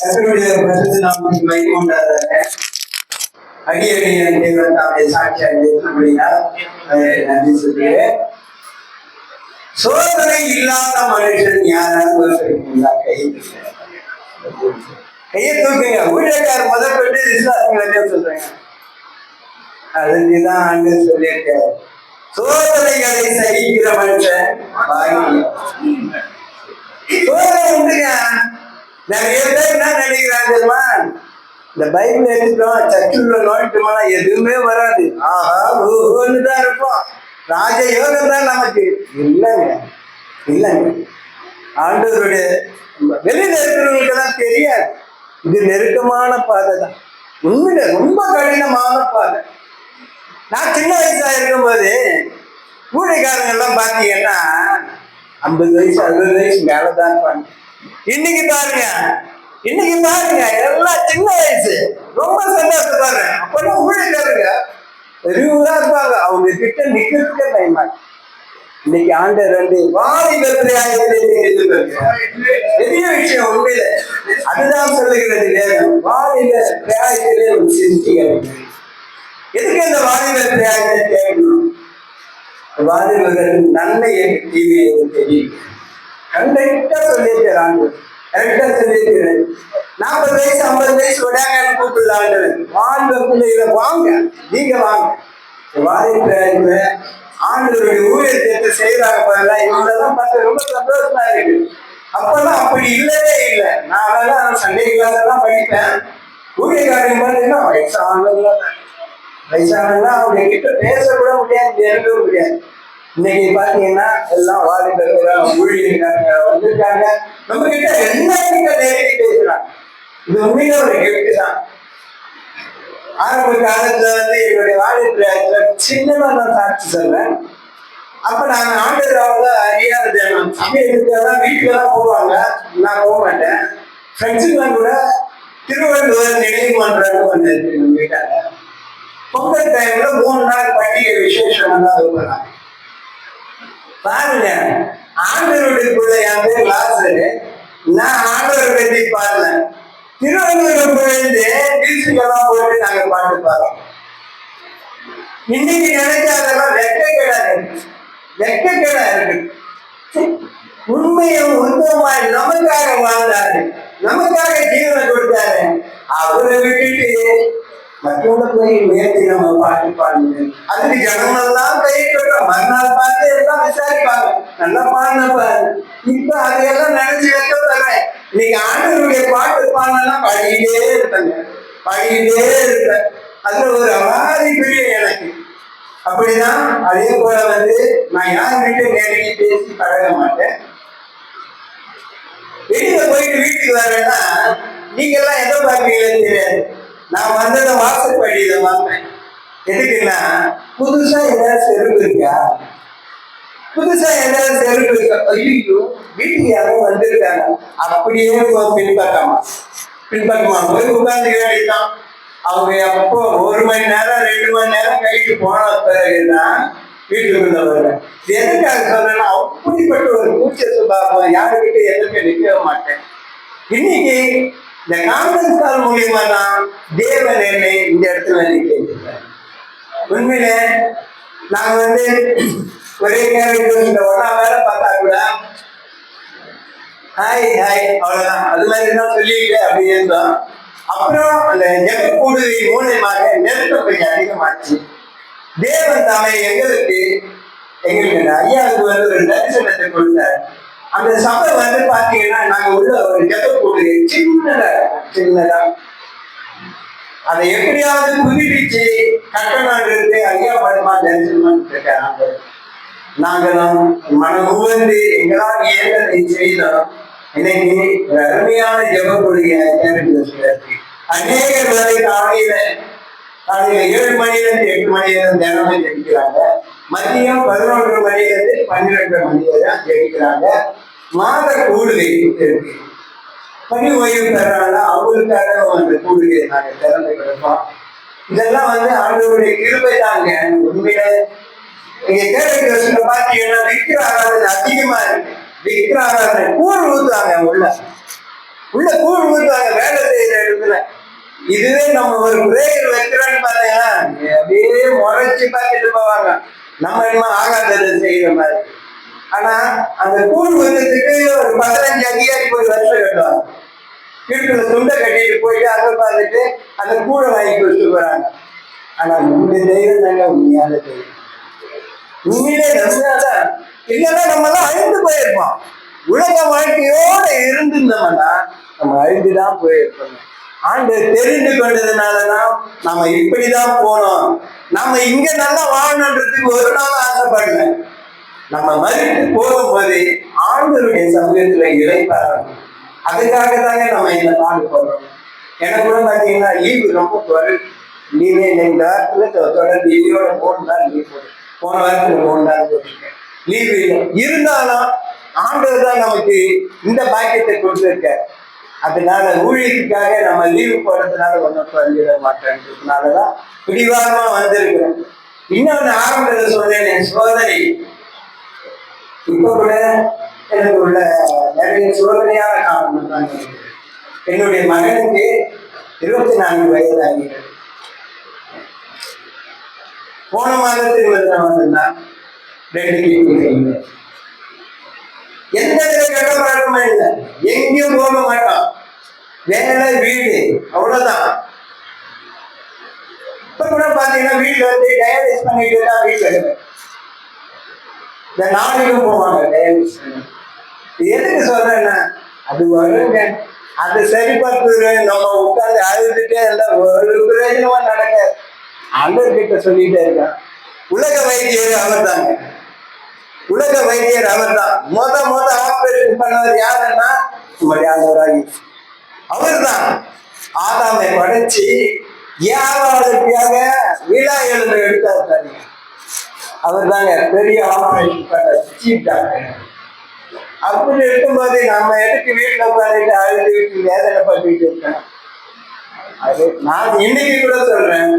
கர்த்தருடைய பரிசுத்த நாமத்துக்கு மகிமை உண்டாதாக தேவன் சாட்சியாக நன்றி சொல்கிறேன் சோதனை இல்லாத மனுஷன் யாராவது இருக்கிறீங்களா கை கையை தூக்குங்க. ஊழியக்கார முதல் கொண்டு விசுவாசங்களை சொல்றேங்க. அதுதான் ஆண்டு சொல்லியிருக்காரு. சோதனைகளை சகிக்கிற மனுஷன் சோதனை உண்டுங்க. நிறைய பேர் என்ன நினைக்கிறாங்க தெரியுமா? இந்த பைபிள் எடுத்துட்டோம் சர்ச்சுள்ள நோட்டோம்னா எதுவுமே வராது. ஆஹா ஓஹோன்னு தான் இருப்போம் ராஜ யோகம் தான் நமக்கு. இல்லைங்க. இல்லைங்க. ஆண்டவருடைய வெளியில இருக்கிறவங்களுக்கு தான் தெரியாது. இது நெருக்கமான பாதை தான். உண்மையில ரொம்ப கடினமான பாதை. நான் சின்ன வயசா இருக்கும்போது ஊழிக்காரங்க எல்லாம் பார்த்தீங்கன்னா ஐம்பது வயசு அறுபது வயசு மேலே தான் இருப்பாங்க. இன்னைக்கு பாருங்க இன்னைக்கு பாருங்க எல்லாம் சின்ன வயசு. ரொம்ப சந்தோஷப்படுற அப்பெல்லாம் ஊழியக்காரங்க பெரியவங்களா இருப்பாங்க. அவங்க கிட்ட நிக்கிறதுக்கே பயமா இன்னைக்கு ஆண்டு வந்து வாலிபத்திரையாக பெரிய விஷயம் உண்மையில. அதுதான் சொல்லுகிறது வேதம் வாலிப பிரயாயத்திலே ஒரு சிந்திகள் எதுக்கு இந்த வாலிபர் பிரயாயத்தை தேடணும் வாலிபர்கள் நன்மை என்று தீமை தெரியும். கரெக்டா சொல்லியிருக்கிறாங்க கரெக்டா சொல்லியிருக்கிறேன். நாற்பது வயசு ஐம்பது வயசு விடாங்க கூப்பிடலாங்க வாழ்ந்த பிள்ளைகளை வாங்க. நீங்க வாங்க. வாலிப ஆண்டவருடைய ஊழியத்தை செய்யறாங்க பாருங்க. இவங்களெல்லாம் பார்த்து ரொம்ப சந்தோஷமா இருக்கு. அப்பெல்லாம் அப்படி இல்லவே இல்லை. நான் அதெல்லாம் சண்டே கிளாஸ் எல்லாம் படிப்பேன். ஊழியக்காரங்க பார்த்தீங்கன்னா வயசானவங்க வயசானவங்க அவங்க கிட்ட பேசக்கூட முடியாது நெருங்க முடியாது. இன்னைக்கு பாத்தீங்கன்னா எல்லாம் வாலிபர்கள் ஊழியர்கள் வந்திருக்காங்க. நம்ம கிட்ட என்ன கிட்ட நெருங்கி பேசுறாங்க? இது உண்மையில ஒரு கிஃப்ட் தான். ஆரம்ப காலத்துல வந்து என்னுடைய வாலிபத்துல சின்னமா நான் சாட்சி சொல்றேன். அப்ப நாங்க ஆண்டவராக அறியாத சமயத்துக்கெல்லாம் வீட்டுல தான் போவாங்க. நான் போக மாட்டேன். ஃப்ரெண்ட்ஸுங்க கூட திருவள்ளுவர் நினைவு மன்றம் ஒன்று இருக்கு நம்ம வீட்டாங்க பொங்கல் டைம்ல மூணு நாள் பண்டிகை விசேஷம் தான் இருப்பாங்க பாருங்க ஆண்டவருடைய பிள்ளை என் பேர் லாசரு நான் ஆண்டவர் பற்றி பாருங்க திருவள்ளுவர் போயிருந்து மியூசிக்கெல்லாம் போட்டு நாங்க பாட்டு பாருங்க இன்னைக்கு நினைச்சாதெல்லாம் வெக்க வெக்கக்கேடா இருக்கு. வெக்கக்கேடா இருக்கு. உண்மையும் உண்மையுமாய் நமக்காக வாழ்ந்தாரு. நமக்காக ஜீவனை கொடுத்தாரு. அவரை விட்டுட்டு மற்றவங்க போய் உயர்த்தி நம்ம பாட்டு பாடுங்க அதுக்கு ஜனமெல்லாம் கை கொடுக்க மறுநாள் நல்லா பாடினப்ப இப்ப அதையெல்லாம் நினைச்சு வைக்க தரேன் இன்னைக்கு ஆண்டவருடைய பாட்டு பாடினா பாடிக்கிட்டே இருப்பேங்க. பாடிக்கிட்டே இருப்பேன். அதுல ஒரு அவாதி பெரிய எனக்கு. அப்படிதான் அதே போல வந்து நான் யார்கிட்ட நெருங்கி பேசி பழக மாட்டேன். வெளியில போயிட்டு வீட்டுக்கு வரேன்னா நீங்க எல்லாம் எதை பார்ப்பீங்கன்னு தெரியாது. நான் வந்ததை வாசற்படியில பார்த்தேன் எதுக்குன்னா புதுசா ஏதாவது செருப்பு இருக்கா? புதுசா ஏதாவது செருப்பு இருக்கா ஐயோ வீட்டுக்கு யாரோ வந்திருக்காங்க. அப்படியே போ- பின்பற்றமா போய் உட்கார்ந்து வேண்டிதான் அவங்க அப்போ ஒரு மணி நேரம் ரெண்டு மணி நேரம் கழிச்சு போன பிறகுதான் வீட்டுக்குள்ள வருவேன் எதுக்காக சொல்றேன்னா அப்படிப்பட்ட ஒரு கூச்ச சுபாவம் யாருக்கிட்ட எதிர்க்க நிற்க மாட்டேன். இன்னைக்கு இந்த காங்கிரஸ் கால் மூலியமா தான் தேவன் என்னை இந்த இடத்துல நிற்க உண்மையிலே நாங்க வந்து ஒரே கேரக்டர் இந்த ஒன்னா வேலை பார்த்தா கூட ஹாய் ஹாய் அவ்வளவுதான். அது மாதிரி தான் சொல்லிட்டு அப்படி இருந்தோம். அப்புறம் அந்த ஜெகக்கூடுதை மூலியமாக நெருக்கம் கொஞ்சம் அதிகமாச்சு. தேவன் தாமே எங்களுக்கு எங்களுக்கு ஐயாவுக்கு வந்து ஒரு தரிசனத்தை கொடுத்தார். அந்த சபை வந்து பாத்தீங்கன்னா நாங்க உள்ள ஒரு ஜெகக்கூடுதை சின்னதா சின்னதா. அதை எப்படியாவது புதுப்பிச்சு கட்டணம் ஐயா படமா தரிசனம் இருக்காங்க நாங்களும் மனம் உவந்து எங்களால் இயன்றதை செய்தோம். இன்னைக்கு ஒரு அருமையான ஜெபக்கூடிய அநேகர் வந்து காலையில காலையில ஏழு மணியிலிருந்து எட்டு மணியிலிருந்து தினமும் ஜெபிக்கிறாங்க. மதியம் பதினொன்று மணியிலிருந்து பன்னிரெண்டு மணி வரை தான் ஜெபிக்கிறாங்க. மாத கூடுதல் இருக்கு. பணி ஓய்வு தர்றாங்க. அவங்களுக்காக அந்த கூடுகையை நாங்கள் திறந்து கொடுப்போம் இதெல்லாம் வந்து ஆண்டவருடைய கிருபை தாங்க. உண்மையில நீங்க கேரக்டர்ஸ்ல பாத்தீங்கன்னா விக்கிர ஆராதனை அதிகமா இருக்கு. விக்கிர ஆராதனை கூழ் ஊத்துவாங்க உள்ள. உள்ள கூழ் ஊத்துவாங்க. வேலை செய்யற இடத்துல. இதுவே நம்ம ஒரு பிரேயர் வைக்கிறோம்னு பாத்தீங்கன்னா அப்படியே முறைச்சி பார்த்துட்டு போவாங்க. நம்ம என்ன ஆகாததை செய்யற மாதிரி. ஆனா அந்த கூழ் ஊத்துறதுக்கு ஒரு பதினஞ்சு அதிகாரி போய் வருஷம் கட்டுவாங்க. வீட்டுல துண்டை கட்டிட்டு போயிட்டு அதை பார்த்துட்டு அந்த கூட வாங்கி கொடுத்து போறாங்க. ஆனா இந்த தெய்வம் தாங்க உண்மையான தெய்வம் உண்மையிலே நம்மதான் இல்லைன்னா நம்ம தான் அழிந்து போயிருப்போம். உலக வாழ்க்கையோட இருந்திருந்தோம்னா நம்ம அழிந்துதான் போயிருப்போம். ஆண்டு தெரிந்து கொண்டதுனாலதான் நம்ம இப்படிதான் போனோம். நம்ம இங்க நல்லா வாழணுன்றதுக்கு ஒரு நாள் ஆசைப்படல நம்ம மறுத்து போகும்போது ஆண்டவருடைய சமூகத்துல இழைப்பாரணும் அதுக்காக தாங்க நம்ம இந்த நாடு போடுறோம். எனக்கு கூட பார்த்தீங்கன்னா லீவு ரொம்ப குறை லீவே இல்லை இந்த தொடர்ந்து லீவோட போன் தான் லீவ் போடும் போன வாரத்தில் மூணு தான் போட்டிருக்கேன். லீவு இல்லை. இருந்தாலும் ஆண்டவர் தான் நமக்கு இந்த பாக்கியத்தை கொடுத்துருக்க அதனால ஊழியத்துக்காக நம்ம லீவு போடுறதுனால ஒன்றும் மாட்டேங்கிறதுனால தான் பிடிவாரமாக வந்திருக்கிறோம். இன்னொன்று ஆரம்பத்தில் சொன்னேன் சோதனை. இப்போ கூட எனக்கு உள்ள நிறைய சோதனையான காரணம் தான் என்னுடைய மகனுக்கு இருபத்தி நான்கு வயது ஆகிறது போன மாதத்தில் இருபத்தி வந்திருந்தான் ரெண்டு கிட்னி எந்த வித கடப்பாடுமே இல்லை. எங்கேயும் போக மாட்டான். வேலை வீடு அவ்வளவுதான். இப்ப கூட பாத்தீங்கன்னா வீட்டுல வந்து டயாலிஸ் பண்ணிட்டு தான் வீட்டுல இந்த நாளைக்கும் போவாங்க டயாலிஸ் பண்ணி எதுக்கு சொல்றேன்னா அது வருங்க. அது சரி பார்த்து நம்ம உட்கார்ந்து அழுதுட்டே இருந்தா ஒரு பிரயோஜனமா நடக்காது. ஆண்டவர்கிட்ட சொல்லிட்டே இருக்கேன். உலக வைத்தியர் அவர் தாங்க. உலக வைத்தியர் அவர் தான். மொத மொத ஆபரேஷன் பண்ணவர் யாருன்னா நம்முடைய அவர் தான். ஆதாமை படைச்சு ஏவாளுக்காக விழா எழுத எடுத்தார் பாருங்க. அவர் தாங்க பெரிய ஆபரேஷன் பண்ண சீப் டாக்டர் அப்படி இருக்கும்போது நம்ம எதுக்கு வீட்டுல உட்காந்துட்டு அழுதுட்டு வேதனை பண்ணிட்டு இருக்கேன் அது நான் இன்னைக்கு கூட சொல்றேன்.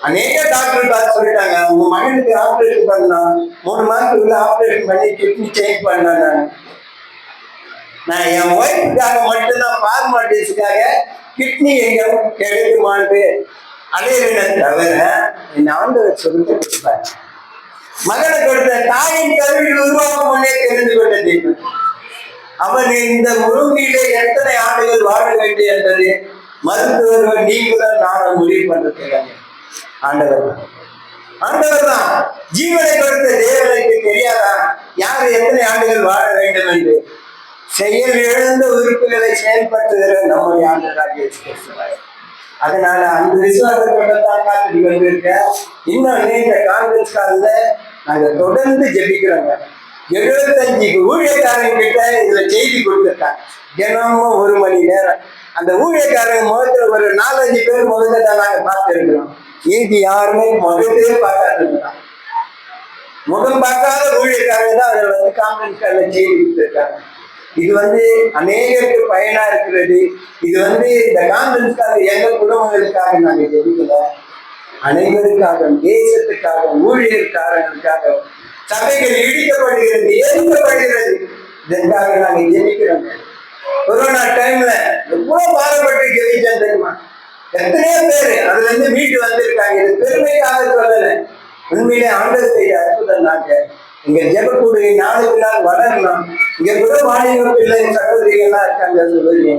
அநேக டாக்டர் பார்த்து சொல்லிட்டாங்க. உங்க மகனுக்கு ஆப்ரேஷன் பண்ணலாம் மூணு மாசத்துக்குள்ள ஆப்ரேஷன் பண்ணி கிட்னி சேஞ்ச் பண்ணேன் நான். நான் என் ஒய்ஃப்காக மட்டும்தான் ஃபார்மாலிட்டிஸ்க்காக கிட்னி எங்க எடுக்குமான்ட்டு அலையின தவிர என் ஆண்டவர் சொல்லிட்டு மகளை மகனை கொடுத்த தாயின் கருவில் உருவாகும் முன்னே தெரிந்து கொண்ட தெய்வம் அவன் இந்த முருங்கிலே எத்தனை ஆண்டுகள் வாழ வேண்டும் என்பது மருத்துவர்கள் நீங்களும் நானும் முடிவு பண்ணிருக்கிறாங்க ஆண்டவர். தான். ஆண்டவர் தான். ஜீவனை கொடுத்த தேவனுக்கு தெரியாதா? யார் எத்தனை ஆண்டுகள் வாழ வேண்டும் என்று? செயல் எழுந்த உறுப்புகளை செயல்படுத்துகிற நம்முடைய ஆண்டராக அதனால அந்த விசுவாசத்தோட தான் காத்துட்டு வந்திருக்க இன்னும் நீங்க காங்கிரஸ் காலில் நாங்க தொடர்ந்து ஜெபிக்கிறோங்க. எழுபத்தஞ்சு ஊழியக்காரங்க கிட்ட இதுல செய்தி கொடுத்துருக்காங்க. தினமும் ஒரு மணி நேரம். அந்த ஊழியக்காரங்க முகத்துல ஒரு நாலஞ்சு பேர் முகத்தை தான் நாங்க பார்த்துருக்கிறோம். இது யாருமே முகத்தையே பார்க்காதுதான் முகம் பார்க்காத ஊழியக்காரங்க தான் அதில் வந்து கான்ஃபரன்ஸ் செய்தி கொடுத்துருக்காங்க. இது வந்து அநேகருக்கு பயனா இருக்கிறது. இது வந்து இந்த கான்ஃபரன்ஸ் எங்க குடும்பங்களுக்காக நாங்கள் தெரிவிக்கல அனைவருக்காக தேசத்துக்காக ஊழியர்காரனுக்காக சபைகள் இடிக்கப்படுகிறது எரிக்கப்படுகிறது இதற்காக நாங்கள் ஜெயிக்கிறோம் கொரோனா டைம்ல எவ்வளவு பாடுபட்டு ஜெபிச்சேன் தெரியுமா? எத்தனையோ பேரு அதுல இருந்து மீட்டு வந்திருக்காங்க. இது பெருமைக்காக சொல்லல. உண்மையிலே ஆண்டவர் செய்ய அற்புதம் நாங்க. இங்க ஜெபக்கூடிய நாளுக்கு நாள் வளரணும். இங்க கூட மாநில பிள்ளை சகோதரிகள்லாம் இருக்காங்க சொல்லுவீங்க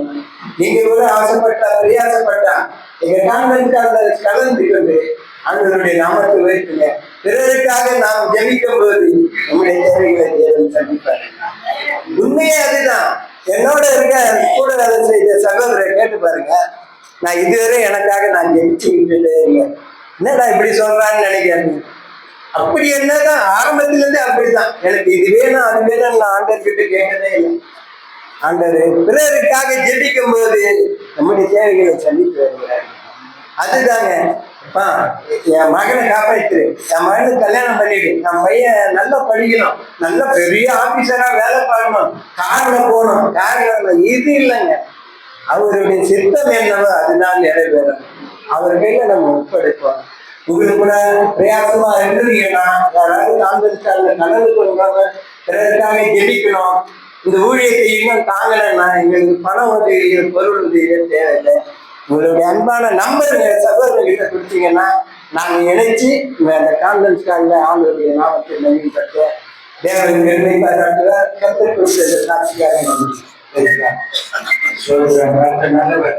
நீங்க கூட ஆசைப்பட்டா பிரயாசப்பட்டா எங்க கான்வென்ட் கலந்து கொண்டு ஆண்டவருடைய நாமத்தை உயர்த்துங்க பிறருக்காக நாம் ஜெபிக்கும் போது நம்முடைய தேவைகளை தேவன் சந்திப்பார். உண்மையே அதுதான். என்னோட இருக்க கூட வேலை செய்த சகோதரரை கேட்டு பாருங்க. நான் இதுவரை எனக்காக நான் ஜெபிச்சுக்கிட்டு இருக்கேன் என்னடா இப்படி சொல்றான்னு நினைக்கிறேன். அப்படி என்னதான்? ஆரம்பத்துல இருந்தே அப்படிதான். எனக்கு இது வேணும் அது வேணும் நான் ஆண்டர் கிட்ட கேட்டதே இல்லை. ஆண்டவர் பிறருக்காக ஜெபிக்கும் போது நம்முடைய தேவைகளை சந்தித்து வருகிறார். அதுதாங்க அப்பா, என் மகனை காப்பாற்று என் மகனை கல்யாணம் பண்ணிடு. என் பையன் நல்லா படிக்கணும். நல்ல பெரிய ஆபீசரா வேலை பார்க்கணும். கார்ல போகணும். கார்ல இது இல்லைங்க. அவருடைய சித்தம் என்னவோ அதனால் நிறைவேறும். அவர் கையில நம்ம ஒப்படைப்போம். உங்களுக்கு கூட பிரயாசமா இருந்தீங்கன்னா யாராவது காண்பிச்சாங்க கலந்து கொள்ளாம பிறருக்காக ஜெபிக்கணும். இந்த ஊழியத்தை இன்னும் தாங்கலைன்னா எங்களுக்கு பணம் உதவி பொருள் உதவி தேவையில்லை. உங்களுடைய அன்பான நம்பர் சகோதரர்கிட்ட கொடுத்தீங்கன்னா நாங்கள் இணைச்சு இந்த கான்ஃபரன்ஸ் காலில் ஆண்டுடைய நாமத்தை நம்பிக்கை தேவன் பெருமை பாராட்டுவார் கருத்து கொடுத்தது சாட்சியாக இருக்கிறார். நல்லவர்.